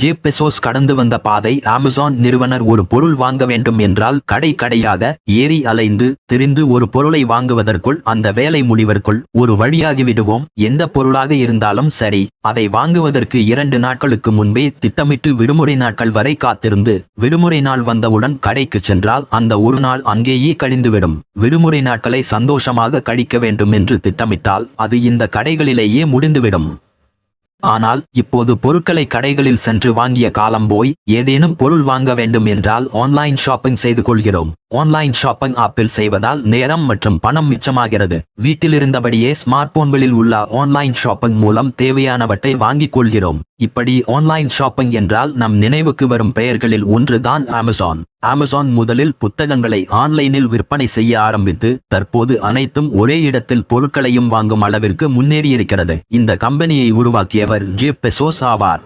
ஜேப் Bezos கடந்து வந்த பாதை அமேசான் நிறுவனர் ஒரு பொருள் வாங்க வேண்டும் என்றால் கடை கடையாக ஏறி அலைந்து திரிந்து ஒரு பொருளை வாங்குவதற்குள் அந்த வேலை முடிவதற்குள் ஒரு வழியாகிவிடுவோம் எந்த பொருளாக இருந்தாலும் சரி அதை வாங்குவதற்கு இரண்டு நாட்களுக்கு முன்பே திட்டமிட்டு விடுமுறை நாட்கள் வரை காத்திருந்து விடுமுறை நாள் வந்தவுடன் கடைக்கு சென்றால் அந்த ஒரு நாள் அங்கேயே கழிந்துவிடும். விடுமுறை நாட்களை சந்தோஷமாக கழிக்க வேண்டும் என்று திட்டமிட்டால் அது இந்த கடைகளிலேயே முடிந்துவிடும். ஆனால் இப்போது பொருட்களை கடைகளில் சென்று வாங்கிய காலம் போய் ஏதேனும் பொருள் வாங்க வேண்டும் என்றால் ஆன்லைன் ஷாப்பிங் செய்து கொள்கிறோம். ஆன்லைன் ஷாப்பிங் ஆப்பில் செய்வதால் நேரம் மற்றும் பணம் மிச்சமாகிறது. வீட்டில் இருந்தபடியே ஸ்மார்ட் போன்களில் உள்ள ஆன்லைன் ஷாப்பிங் மூலம் தேவையானவற்றை வாங்கிக் கொள்கிறோம். இப்படி ஆன்லைன் ஷாப்பிங் என்றால் நம் நினைவுக்கு வரும் பெயர்களில் ஒன்றுதான் அமேசான் அமேசான் முதலில் புத்தகங்களை ஆன்லைனில் விற்பனை செய்ய ஆரம்பித்து தற்போது அனைத்தும் ஒரே இடத்தில் பொருட்களையும் வாங்கும் அளவிற்கு முன்னேறியிருக்கிறது. இந்த கம்பெனியை உருவாக்கியவர் ஜேப் பெசோஸ் ஆவார்.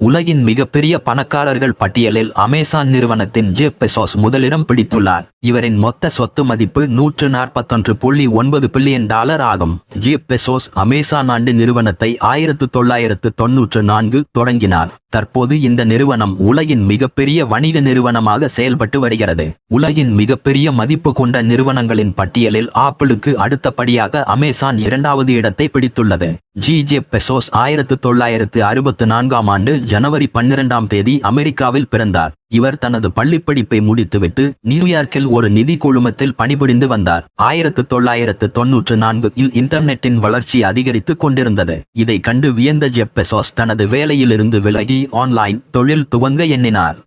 உலகின் மிகப்பெரிய பணக்காரர்கள் பட்டியலில் அமேசான் நிறுவனத்தின் ஜேப் பெசோஸ் முதலிடம் பிடித்துள்ளார். இவரின் மொத்த சொத்து மதிப்பு நூற்று நாற்பத்தொன்று புள்ளி ஒன்பது பில்லியன் டாலர் ஆகும். ஜிப் பெசோஸ் அமேசான் ஆண்டு நிறுவனத்தை ஆயிரத்து தொள்ளாயிரத்து தொன்னூற்று நான்கு தொடங்கினார். தற்போது இந்த நிறுவனம் உலகின் மிகப்பெரிய வணிக நிறுவனமாக செயல்பட்டு வருகிறது. உலகின் மிகப்பெரிய மதிப்பு கொண்ட நிறுவனங்களின் பட்டியலில் ஆப்பிளுக்கு அடுத்தபடியாக அமேசான் இரண்டாவது இடத்தை பிடித்துள்ளது. ஜி ஜே பெசோஸ் ஆயிரத்து தொள்ளாயிரத்து அறுபத்து நான்காம் ஆண்டு ஜனவரி பன்னிரெண்டாம் தேதி அமெரிக்காவில் பிறந்தார். இவர் தனது பள்ளிப்படிப்பை முடித்துவிட்டு நியூயார்க்கில் ஒரு நிதி குழுமத்தில் பணிபுரிந்து வந்தார். ஆயிரத்து தொள்ளாயிரத்து தொன்னூற்று நான்கு இல் இன்டர்நெட்டின் வளர்ச்சி அதிகரித்து கொண்டிருந்தது. இதை கண்டு வியந்த ஜெப்பெசோஸ் தனது வேலையிலிருந்து விலகி ஆன்லைன் தொழில் துவங்க எண்ணினார்.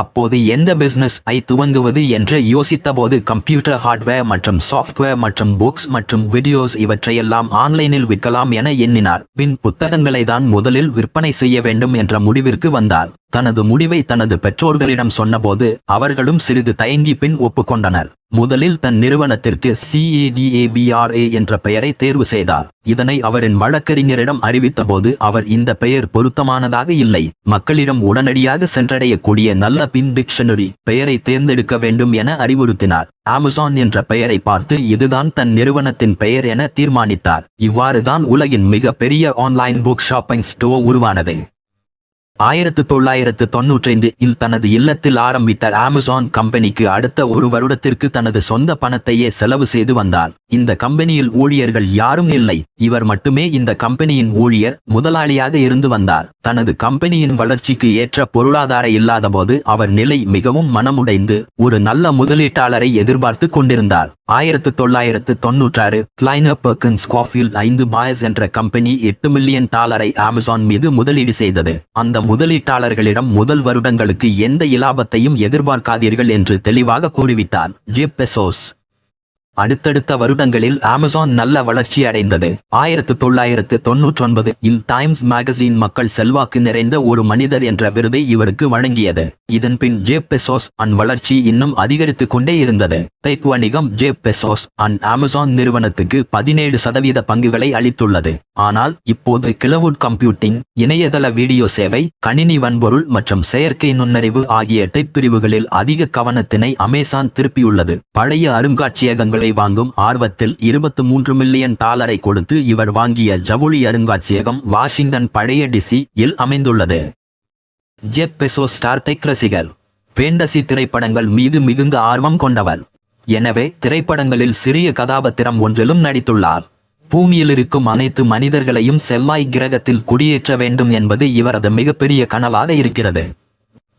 அப்போது எந்த பிசினஸ் ஐ துவங்குவது என்று யோசித்தபோது கம்ப்யூட்டர் ஹார்ட்வேர் மற்றும் சாஃப்ட்வேர் மற்றும் புக்ஸ் மற்றும் வீடியோஸ் இவற்றையெல்லாம் ஆன்லைனில் விற்கலாம் என எண்ணினார். பின் புத்தகங்களை தான் முதலில் விற்பனை செய்ய வேண்டும் என்ற முடிவிற்கு வந்தார். தனது முடிவை தனது பெற்றோர்களிடம் சொன்னபோது அவர்களும் சிறிது தயங்கி பின் ஒப்புக்கொண்டனர். முதலில் தன் நிறுவனத்திற்கு சிஏடிஏபிஆர்ஏ என்ற பெயரை தேர்வு செய்தார். இதனை அவரின் வழக்கறிஞரிடம் அறிவித்தபோது அவர் இந்த பெயர் பொருத்தமானதாக இல்லை. மக்களிடம் உடனடியாக சென்றடையக்கூடிய நல்ல பின் டிக்ஷனரி பெயரை தேர்ந்தெடுக்க வேண்டும் என அறிவுறுத்தினார். அமேசான் என்ற பெயரை பார்த்து இதுதான் தன் நிறுவனத்தின் பெயர் என தீர்மானித்தார். இவ்வாறுதான் உலகின் மிக பெரிய ஆன்லைன் புக் ஷாப்பிங் ஸ்டோர் உருவானது. ஆயிரத்து தொள்ளாயிரத்து தொன்னூற்றைந்து இல் தனது இல்லத்தில் ஆரம்பித்த அமேசான் கம்பெனிக்கு அடுத்த ஒரு வருடத்திற்கு தனது சொந்த பணத்தையே செலவு செய்து வந்தார். இந்த கம்பெனியில் ஊழியர்கள் யாரும் இல்லை. இவர் மட்டுமே இந்த கம்பெனியின் ஊழியர் முதலாளியாக இருந்து வந்தார். தனது கம்பெனியின் வளர்ச்சிக்கு ஏற்ற பொருளாதார இல்லாதபோது அவர் நிலை மிகவும் மனமுடைந்து ஒரு நல்ல முதலீட்டாளரை எதிர்பார்த்து கொண்டிருந்தார். ஆயிரத்து தொள்ளாயிரத்து தொன்னூற்றாறு கிளைனர் பெர்கின்ஸ் காஃபில் ஐந்து பாயஸ் என்ற கம்பெனி எட்டு மில்லியன் டாலரை அமேசான் மீது முதலீடு செய்தது. அந்த முதலீட்டாளர்களிடம் முதல் வருடங்களுக்கு எந்த இலாபத்தையும் எதிர்பார்க்காதீர்கள் என்று தெளிவாக கூறிவிட்டார். Jeff Bezos. அடுத்தடுத்த வருடங்களில் அமேசான் நல்ல வளர்ச்சி அடைந்தது. ஆயிரத்து தொள்ளாயிரத்து தொன்னூற்றொன்பது இல் டைம்ஸ் மேகசின் மக்கள் செல்வாக்கு நிறைந்த ஒரு மனிதர் என்ற விருதை இவருக்கு வழங்கியது. இதன் பின் பெசோஸ் அன் வளர்ச்சி இன்னும் அதிகரித்துக் கொண்டே இருந்தது. டெக் வணிகம் ஜே பெசோஸ் அன் அமேசான் நிறுவனத்துக்கு பதினேழு சதவீத பங்குகளை அளித்துள்ளது. ஆனால் இப்போது கிளவுட் கம்ப்யூட்டிங் இணையதள வீடியோ சேவை கணினி வன்பொருள் மற்றும் செயற்கை நுண்ணறிவு ஆகிய டைப் பிரிவுகளில் அதிக கவனத்தினை அமேசான் திருப்பியுள்ளது. பழைய அருங்காட்சியகங்கள் வாங்கும் ஆர்வத்தில் இருபத்து மூன்று மில்லியன் டாலரை கொடுத்து இவர் வாங்கிய ஜவுளி அருங்காட்சியகம் வாஷிங்டன் பழைய டிசி இல் அமைந்துள்ளது. ஜெப் பெசோ ஸ்டார் டெக் ரசிகர் பேண்டசி திரைப்படங்கள் மீது மிகுந்த ஆர்வம் கொண்டவர். எனவே திரைப்படங்களில் சிறிய கதாபாத்திரம் ஒன்றிலும் நடித்துள்ளார். பூமியில் இருக்கும் அனைத்து மனிதர்களையும் செவ்வாய் கிரகத்தில் குடியேற்ற வேண்டும் என்பது இவரது மிகப்பெரிய கனவாக இருக்கிறது.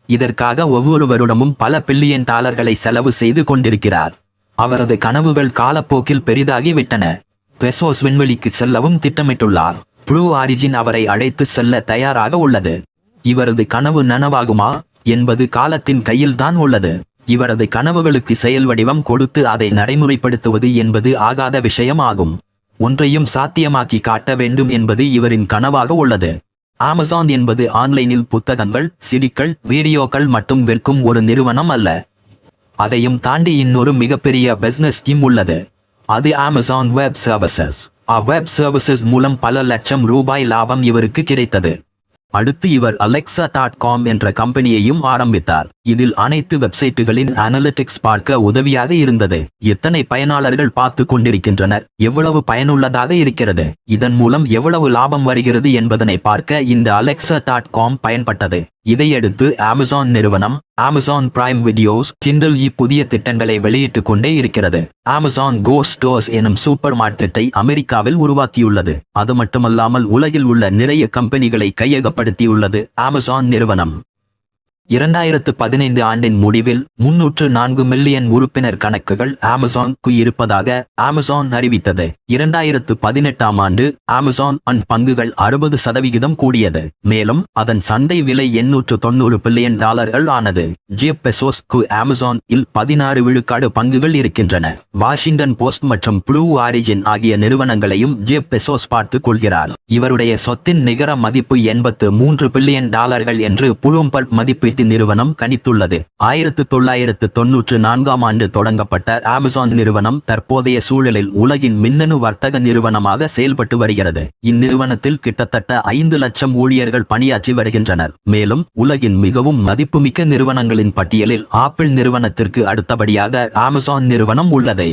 இதற்காக ஒவ்வொரு வருடமும் பல பில்லியன் டாலர்களை செலவு செய்து கொண்டிருக்கிறார். அவரது கனவுகள் காலப்போக்கில் பெரிதாகிவிட்டன. பெசோஸ் விண்வெளிக்கு செல்லவும் திட்டமிட்டுள்ளார். ப்ளூ ஆரிஜின் அவரை அழைத்து செல்ல தயாராக உள்ளது. இவரது கனவு நனவாகுமா? என்பது காலத்தின் கையில்தான் உள்ளது. இவரது கனவுகளுக்கு செயல் வடிவம் கொடுத்து அதை நடைமுறைப்படுத்துவது என்பது ஆகாத விஷயம் ஆகும். ஒன்றையும் சாத்தியமாக்கி காட்ட வேண்டும் என்பது இவரின் கனவாக உள்ளது. அமேசான் என்பது ஆன்லைனில் புத்தகங்கள் சிடிக்கள் வீடியோக்கள் மட்டும் விற்கும் ஒரு நிறுவனம் அல்ல. அதையும் தாண்டி இன்னொரு மிகப்பெரிய பிசினஸ் ஸ்கீம் உள்ளது. அது அமேசான் வெப் சர்வீசஸ் அவ்வெப் சர்வீசஸ் மூலம் பல லட்சம் ரூபாய் லாபம் இவருக்கு கிடைத்தது. அடுத்து இவர் அலெக்சா டாட் காம் என்ற கம்பெனியையும் ஆரம்பித்தார். இதில் அனைத்து வெப்சைட்டுகளின் அனலிட்டிக்ஸ் பார்க்க உதவியாக இருந்தது. எத்தனை பயனாளர்கள் பார்த்து கொண்டிருக்கின்றனர்? எவ்வளவு பயனுள்ளதாக இருக்கிறது? இதன் மூலம் எவ்வளவு லாபம் வருகிறது என்பதனை பார்க்க இந்த அலெக்சா டாட் காம் பயன்பட்டது. இதையடுத்து அமேசான் நிறுவனம் அமேசான் பிரைம் வீடியோஸ் கிண்டல் புதிய திட்டங்களை வெளியிட்டுக் கொண்டே இருக்கிறது. அமேசான் கோ ஸ்டோர்ஸ் எனும் சூப்பர் மார்க்கெட்டை அமெரிக்காவில் உருவாக்கியுள்ளது. அது மட்டுமல்லாமல் உலகில் உள்ள நிறைய கம்பெனிகளை கையகப்படுத்தியுள்ளது அமேசான் நிறுவனம். இரண்டாயிரத்து பதினைந்து ஆண்டின் முடிவில் முன்னூற்று நான்கு மில்லியன் உறுப்பினர் கணக்குகள் அமேசான்க்கு இருப்பதாக அமேசான் அறிவித்தது. இரண்டாயிரத்து பதினெட்டாம் ஆண்டு அமேசான் அன் பங்குகள் அறுபது சதவிகிதம் கூடியது. மேலும் அதன் சந்தை விலை எண்ணூற்று தொண்ணூறு பில்லியன் டாலர்கள் ஆனது. ஜிப் பெசோஸ்க்கு அமேசான் இல் பதினாறு விழுக்காடு பங்குகள் இருக்கின்றன. வாஷிங்டன் போஸ்ட் மற்றும் ப்ளூ ஆரிஜின் ஆகிய நிறுவனங்களையும் ஜிப் பெசோஸ் பார்த்துக் கொள்கிறார். இவருடைய சொத்தின் நிகர மதிப்பு எண்பத்து மூன்று பில்லியன் டாலர்கள் என்று புளூம்பர்ட் மதிப்பீட்டு நிறுவனம் கணித்துள்ளது. ஆயிரத்து தொள்ளாயிரத்து தொன்னூற்று நான்காம் ஆண்டு தொடங்கப்பட்ட அமேசான் நிறுவனம் தற்போதைய சூழலில் உலகின் மின்னணு வர்த்தக நிறுவனமாக செயல்பட்டு வருகிறது. இந்நிறுவனத்தில் கிட்டத்தட்ட ஐந்து லட்சம் ஊழியர்கள் பணியாற்றி வருகின்றனர். மேலும் உலகின் மிகவும் மதிப்புமிக்க நிறுவனங்களின் பட்டியலில் ஆப்பிள் நிறுவனத்திற்கு அடுத்தபடியாக அமேசான் நிறுவனம் உள்ளது.